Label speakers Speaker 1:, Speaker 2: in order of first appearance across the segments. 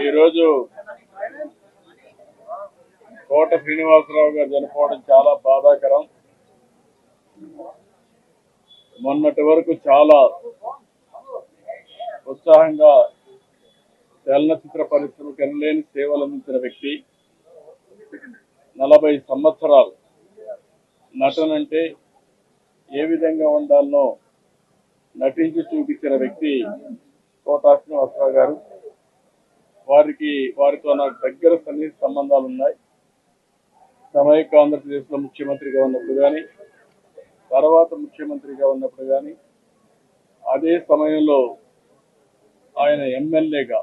Speaker 1: ఈరోజు కోట శ్రీనివాసరావు గారు చనిపోవడం చాలా బాధాకరం. మొన్నటి వరకు చాలా ఉత్సాహంగా చలనచిత్ర పరిశ్రమకు ఎనలేని సేవలు అందించిన వ్యక్తి. నలభై సంవత్సరాలు నటనంటే ఏ విధంగా ఉండాలనో నటించి చూపించిన వ్యక్తి కోటా శ్రీనివాసరావు గారు. వారికి వారితో నాకు దగ్గర సన్నిహిత సంబంధాలు ఉన్నాయి సమైక్య ఆంధ్రప్రదేశ్లో ముఖ్యమంత్రిగా ఉన్నప్పుడు కానీ తర్వాత ముఖ్యమంత్రిగా ఉన్నప్పుడు కానీ అదే సమయంలో ఆయన ఎమ్మెల్యేగా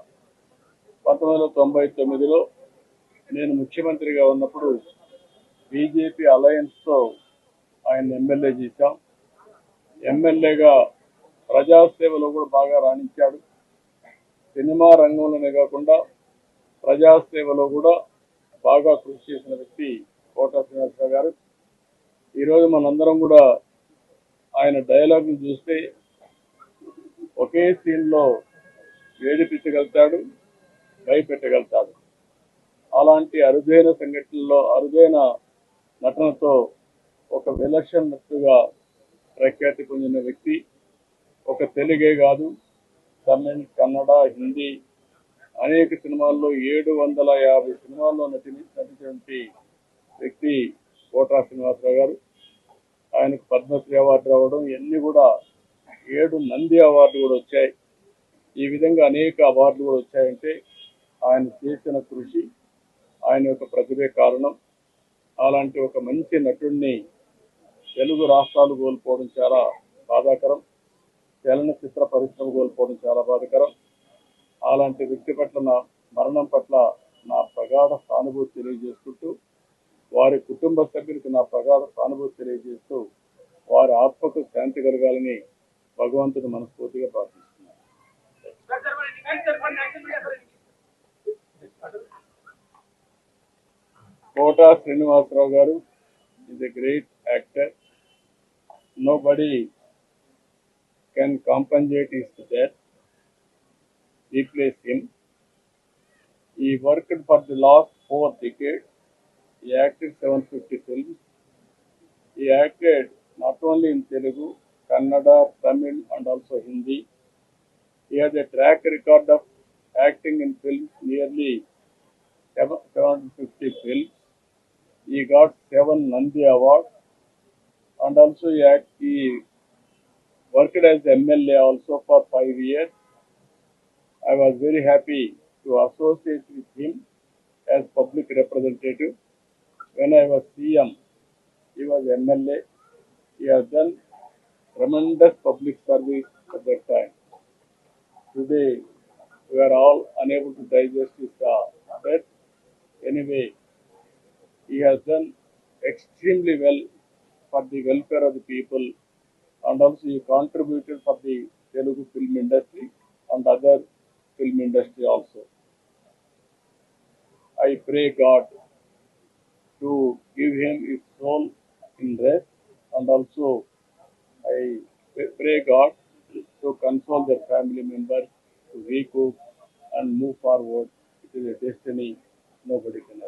Speaker 1: పంతొమ్మిది వందల తొంభై తొమ్మిదిలో నేను ముఖ్యమంత్రిగా ఉన్నప్పుడు బీజేపీ అలయన్స్తో ఆయన ఎమ్మెల్యే చేశాం. ఎమ్మెల్యేగా ప్రజాసేవలో కూడా బాగా రాణించాడు. సినిమా రంగంలోనే కాకుండా ప్రజాసేవలో కూడా బాగా కృషి చేసిన వ్యక్తి కోటా శ్రీనివాసరావు గారు. ఈరోజు మనందరం కూడా ఆయన డైలాగ్ని చూస్తే ఒకే సీన్లో వేడిపించగలుగుతాడు భయపెట్టగలుగుతాడు అలాంటి అరుదైన సంఘటనలో అరుదైన నటనతో ఒక విలక్షణ నటుగా ప్రఖ్యాతి పొందిన వ్యక్తి ఒక తెలుగే కాదు తమిళ్ కన్నడ హిందీ అనేక సినిమాల్లో ఏడు వందల యాభై సినిమాల్లో నటి నటించినటువంటి వ్యక్తి కోట్రా శ్రీనివాసరావు గారు. ఆయనకు పద్మశ్రీ అవార్డు రావడం ఇవన్నీ కూడా ఏడు నంది అవార్డు కూడా వచ్చాయి. ఈ విధంగా అనేక అవార్డులు కూడా వచ్చాయంటే ఆయన చేసిన కృషి ఆయన యొక్క ప్రతిభే కారణం. అలాంటి ఒక మంచి నటుడిని తెలుగు రాష్ట్రాలు కోల్పోవడం చాలా బాధాకరం. చలనచిత్ర పరిశ్రమ కోల్పోవడం చాలా బాధకరం. అలాంటి వ్యక్తి పట్ల నా మరణం పట్ల నా ప్రగాఢ సానుభూతి తెలియజేసుకుంటూ వారి కుటుంబ సభ్యులకు నా ప్రగాఢ సానుభూతి తెలియజేస్తూ వారి ఆత్మకు శాంతి కలగాలని భగవంతుని మనస్ఫూర్తిగా ప్రార్థిస్తున్నాను కోటా శ్రీనివాసరావు గారు is a great actor nobody can compensate his death, replace him. He worked for the last four decades. He acted 750 films. He acted not only in Telugu, Kannada, Tamil, and also Hindi. He has a track record of acting in films nearly 750 films. He got seven Nandi awards, and also he, act, he worked as MLA also for five years. I was very happy to associate with him as public representative. When I was CM, he was MLA. He has done tremendous public service at that time. Today, we are all unable to digest his uh, death. Anyway, he has done extremely well for the welfare of the people and also he contributed for the Telugu film industry and other film industry also. I pray God to give him his soul in rest and also I pray God to console their family members to recoup and move forward. It is a destiny nobody can